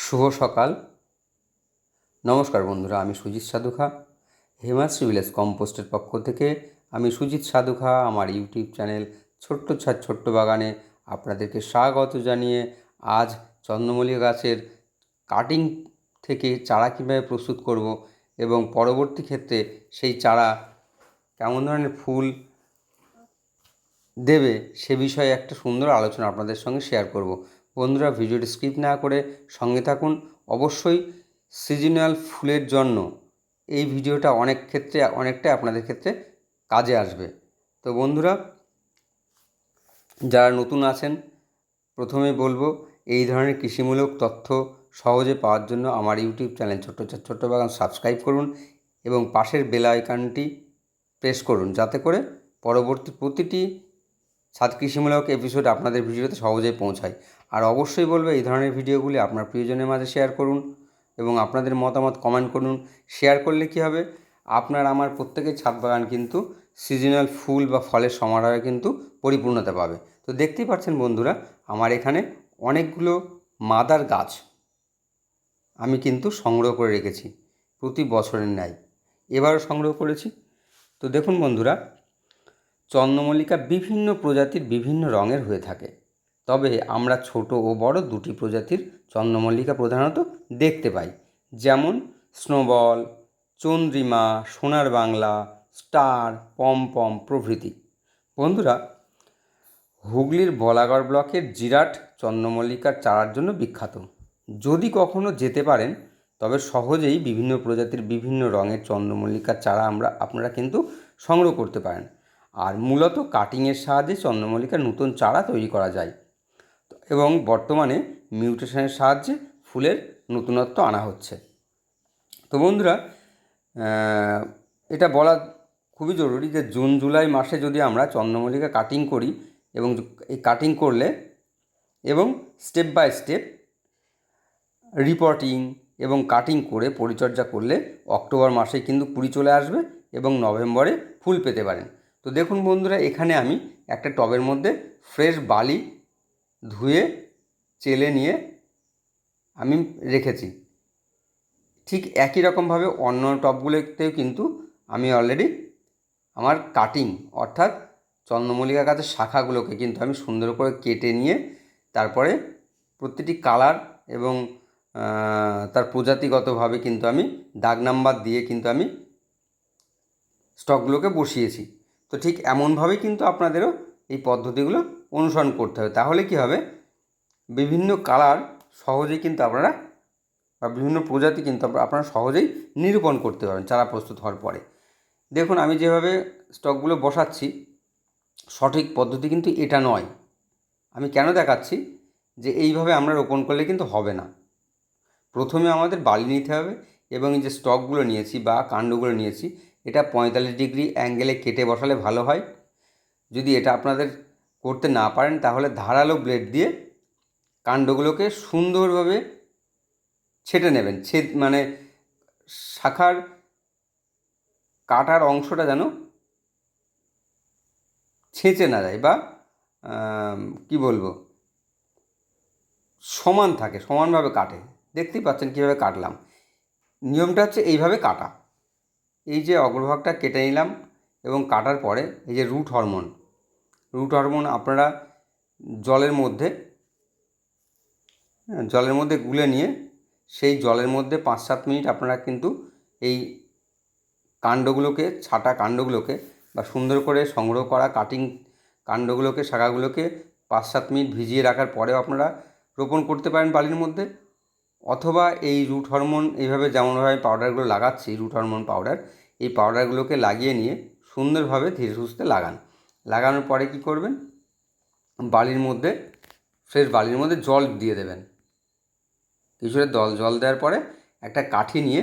শুভ সকাল। নমস্কার বন্ধুরা, আমি সুজিত সাধুখা। হেমাশ্রী ভিলেজ কম্পোস্টের পক্ষ থেকে আমি সুজিত সাধুখা, আমার ইউটিউব চ্যানেল ছোট্ট ছাদ ছোট্ট বাগানে আপনাদেরকে স্বাগত জানিয়ে আজ চন্দ্রমল্লিকা গাছের কাটিং থেকে চারা কীভাবে প্রস্তুত করব এবং পরবর্তী ক্ষেত্রে সেই চারা কেমন ধরনের ফুল দেবে সে বিষয়ে একটা সুন্দর আলোচনা আপনাদের সঙ্গে শেয়ার করব। বন্ধুরা ভিডিওটি স্কিপ না করে সঙ্গে থাকুন। অবশ্যই সিজনাল ফুলের জন্য এই ভিডিওটা অনেক ক্ষেত্রে অনেকটাই আপনাদের ক্ষেত্রে কাজে আসবে। তো বন্ধুরা, যারা নতুন আছেন, প্রথমে বলব, এই ধরনের কৃষিমূলক তথ্য সহজে পাওয়ার জন্য আমার ইউটিউব চ্যানেল ছোট্ট ছোট্ট বাগান সাবস্ক্রাইব করুন এবং পাশের বেল আইকনটি প্রেস করুন, যাতে করে পরবর্তী প্রতিটি ছাদ কৃষিমূলক এপিসোড আপনাদের ভিডিওতে সহজেই পৌঁছায়। আর অবশ্যই বলবে, এই ধরনের ভিডিওগুলি আপনার প্রিয়জনের মাঝে শেয়ার করুন এবং আপনাদের মতামত কমেন্ট করুন। শেয়ার করলে কী হবে? আপনার আমার প্রত্যেকের ছাদ বাগান কিন্তু সিজনাল ফুল বা ফলের সমারোহে কিন্তু পরিপূর্ণতা পাবে। তো দেখতেই পাচ্ছেন বন্ধুরা, আমার এখানে অনেকগুলো মাদার গাছ আমি কিন্তু সংগ্রহ করে রেখেছি প্রতি বছরের ন্যায়। এবারও সংগ্রহ করেছি। তো দেখুন বন্ধুরা চন্দ্রমল্লিকা বিভিন্ন প্রজাতির বিভিন্ন রঙের হয়ে থাকে। তবে আমরা ছোট ও বড় দুটি প্রজাতির চন্দ্রমল্লিকা প্রধানত দেখতে পাই। যেমন স্নোবল, চন্দ্রিমা, সোনার বাংলা, স্টার, পমপম প্রভৃতি। বন্ধুরা, হুগলির বলাগড় ব্লকের জিরাট চন্দ্রমল্লিকার চারার জন্য বিখ্যাত। যদি কখনো যেতে পারেন, তবে সহজেই বিভিন্ন প্রজাতির বিভিন্ন রঙের চন্দ্রমল্লিকার চারা আমরা আপনারা কিন্তু সংগ্রহ করতে পারেন। আর মূলত কাটিংয়ের সাহায্যে চন্দ্রমল্লিকার নতুন চারা তৈরি করা যায়। এবং বর্তমানে মিউটেশনের সাহায্যে ফুলের নতুনত্ব আনা হচ্ছে। তো বন্ধুরা এটা বলা খুবই জরুরি যে জুন, জুলাই মাসে যদি আমরা চন্দ্রমল্লিকা কাটিং করি এবং এই কাটিং করলে এবং স্টেপ বাই স্টেপ রিপোর্টিং এবং কাটিং করে পরিচর্যা করলে অক্টোবর মাসে কিন্তু কুড়ি চলে আসবে এবং নভেম্বরে ফুল পেতে পারেন। তো দেখুন বন্ধুরা, এখানে আমি একটা টবের মধ্যে ফ্রেশ বালি ধুয়ে, চেলে নিয়ে আমি রেখেছি। ঠিক একই রকমভাবে অন্য টবগুলোতেও কিন্তু আমি অলরেডি আমার কাটিং অর্থাৎ চন্দ্রমল্লিকা গাছের শাখাগুলোকে কিন্তু আমি সুন্দর করে কেটে নিয়ে, তারপরে প্রতিটি কালার এবং তার প্রজাতিগতভাবে কিন্তু আমি দাগ নাম্বার দিয়ে কিন্তু আমি স্টকগুলোকে বসিয়েছি। তো ঠিক এমনভাবেই কিন্তু আপনাদেরও এই পদ্ধতিগুলো অনুসরণ করতে হবে। তাহলে কি হবে? বিভিন্ন কালার সহজেই কিন্তু আপনারা বা বিভিন্ন প্রজাতি কিন্তু আপনারা সহজেই নিরূপণ করতে পারবেন চারা প্রস্তুত হওয়ার পরে। দেখুন, আমি যেভাবে স্টকগুলো বসাচ্ছি, সঠিক পদ্ধতি কিন্তু এটা নয়। আমি কেন দেখাচ্ছি? যে এইভাবে আমরা রোপণ করলে কিন্তু হবে না। প্রথমে আমাদের বালি নিতে হবে এবং এই যে স্টকগুলো নিয়েছি বা কাণ্ডগুলো নিয়েছি এটা পঁয়তাল্লিশ ডিগ্রি অ্যাঙ্গেলে কেটে বসালে ভালো হয়। যদি এটা আপনাদের করতে না পারেন, তাহলে ধারালো ব্লেড দিয়ে কাণ্ডগুলোকে সুন্দরভাবে ছেটে নেবেন। ছেদ মানে শাখার কাটার অংশটা যেন ছেঁচে না যায় বা কি বলব? সমান থাকে, সমানভাবে কাটে। দেখতেই পাচ্ছেন কীভাবে কাটলাম। নিয়মটা হচ্ছে এইভাবে কাটা। এই যে অগ্রভাগটা কেটে নিলাম এবং কাটার পরে এই যে রুট হরমোন রুট হরমোন আপনারা জলের মধ্যে হ্যাঁ, জলের মধ্যে গুলে নিয়ে সেই জলের মধ্যে পাঁচ সাত মিনিট আপনারা কিন্তু এই কাণ্ডগুলোকে ছাটা কাণ্ডগুলোকে বা সুন্দর করে সংগ্রহ করা কাটিং কাণ্ডগুলোকে শাখাগুলোকে পাঁচ সাত মিনিট ভিজিয়ে রাখার পরেও আপনারা রোপণ করতে পারেন বালির মধ্যে। অথবা এই রুট হরমোন এইভাবে যেমনভাবে পাউডারগুলো লাগাচ্ছি রুট হরমোন পাউডার এই পাউডারগুলোকে লাগিয়ে নিয়ে সুন্দরভাবে ধীরে সুস্থে লাগান। লাগানোর পরে কি করবেন? বালির মধ্যে ফ্রেশ বালির মধ্যে জল দিয়ে দেবেন। কিছুটা জল জল দেওয়ার পরে একটা কাঠি নিয়ে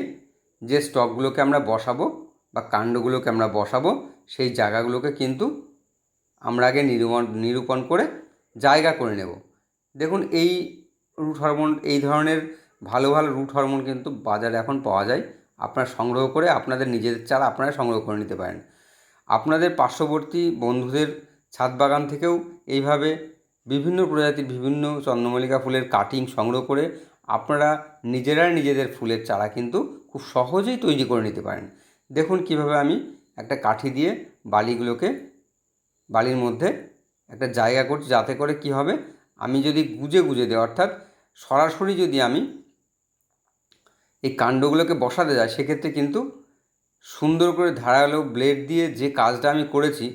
যে স্টকগুলোকে আমরা বসাবো বা কাণ্ডগুলোকে আমরা বসাবো, সেই জায়গাগুলোকে কিন্তু আমরা আগে নিরূপণ নিরূপণ করে জায়গা করে নেব। দেখুন, এই রুট হরমোন এই ধরনের ভালো ভালো রুট হরমোন কিন্তু বাজারে এখন পাওয়া যায়। আপনারা সংগ্রহ করে আপনাদের নিজেদের চারা আপনারা সংগ্রহ করে নিতে পারেন। আপনাদের পার্শ্ববর্তী বন্ধুদের ছাদ বাগান থেকেও এইভাবে বিভিন্ন প্রজাতির বিভিন্ন চন্দ্রমল্লিকা ফুলের কাটিং সংগ্রহ করে আপনারা নিজেরা নিজেদের ফুলের চারা কিন্তু খুব সহজেই তৈরি করে নিতে পারেন। দেখুন কীভাবে আমি একটা কাঠি দিয়ে বালিগুলোকে, বালির মধ্যে একটা জায়গা করছি যাতে করে কি হবে, আমি যদি গুজে গুজে দিই, অর্থাৎ সরাসরি যদি আমি এই কাণ্ডগুলোকে বসাতে যায়, সেক্ষেত্রে কিন্তু সুন্দর করে ধারালো ব্লেড দিয়ে যে কাজটা আমি করেছি,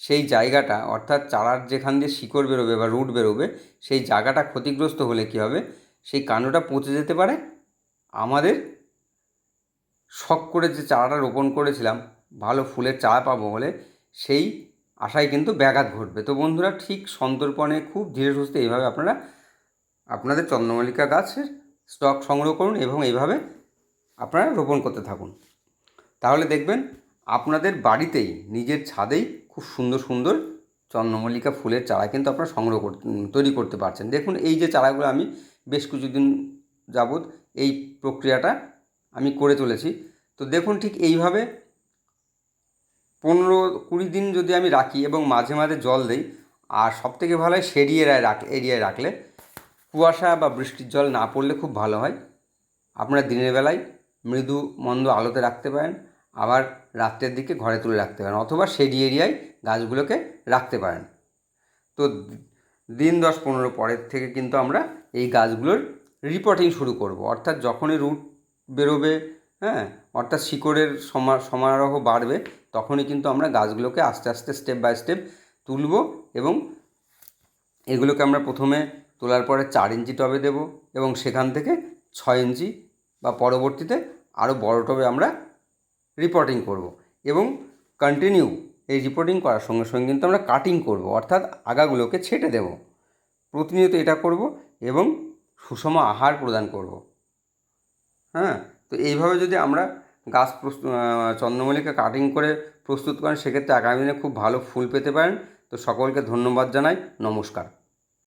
সেই জায়গাটা, অর্থাৎ চারার যেখান দিয়ে শিকড় বেরোবে বা রুট বেরোবে, সেই জায়গাটা ক্ষতিগ্রস্ত হলে কী হবে? সেই কাণ্ডটা পচে যেতে পারে। আমাদের শখ করে যে চারাটা রোপণ করেছিলাম, ভালো ফুলের চারা পাবো বলে, সেই আশায় কিন্তু ব্যাঘাত ঘটবে। তো বন্ধুরা, ঠিক সন্তর্পণে খুব ধীরে সুস্থে এইভাবে আপনারা, আপনাদের চন্দ্রমল্লিকা গাছের স্টক সংগ্রহ করুন এবং এইভাবে আপনারা রোপণ করতে থাকুন। তাহলে দেখবেন আপনাদের বাড়িতেই, নিজের ছাদেই খুব সুন্দর সুন্দর চন্দ্রমল্লিকা ফুলের চারা কিন্তু আপনারা সংগ্রহ করতে তৈরি করতে পারছেন। দেখুন এই যে চারাগুলো আমি বেশ কিছুদিন যাবৎ এই প্রক্রিয়াটা আমি করে চলেছি তো দেখুন ঠিক এইভাবে পনেরো কুড়ি দিন যদি আমি রাখি এবং মাঝে মাঝে জল দিই, আর সবথেকে ভালো হয় শেডি এরিয়ায় রাখ এরিয়ায় রাখলে কুয়াশা বা বৃষ্টির জল না পড়লে খুব ভালো হয়। আপনারা দিনের বেলায় মৃদু মন্দ আলোতে রাখতে পারেন, আবার রাত্রের দিকে ঘরে তুলে রাখতে পারেন, অথবা শেডি এরিয়ায় গাছগুলোকে রাখতে পারেন। তো দিন দশ পনেরো পরের থেকে কিন্তু আমরা এই গাছগুলোর রিপোর্টিং শুরু করব। অর্থাৎ যখনই রুট বেরোবে হ্যাঁ অর্থাৎ শিকড়ের সমা, সমারোহ বাড়বে, তখনই কিন্তু আমরা গাছগুলোকে আস্তে আস্তে স্টেপ বাই স্টেপ তুলব এবং এগুলোকে আমরা প্রথমে তোলার পরে চার ইঞ্চি টবে দেব এবং সেখান থেকে ছয় ইঞ্চি বা পরবর্তীতে আরও বড় টবে আমরা রিপোর্টিং করব এবং কন্টিনিউ এই রিপোর্টিং করার সঙ্গে সঙ্গে কিন্তু আমরা কাটিং করব, অর্থাৎ আগাগুলোকে ছেটে দেব। প্রতিনিয়ত এটা করব এবং সুষম আহার প্রদান করব। হ্যাঁ তো এইভাবে যদি আমরা গাছ চন্দ্রমল্লিকা কাটিং করে প্রস্তুত করেন, সেক্ষেত্রে আগামী দিনে খুব ভালো ফুল পেতে পারেন। তো সকলকে ধন্যবাদ জানাই, নমস্কার।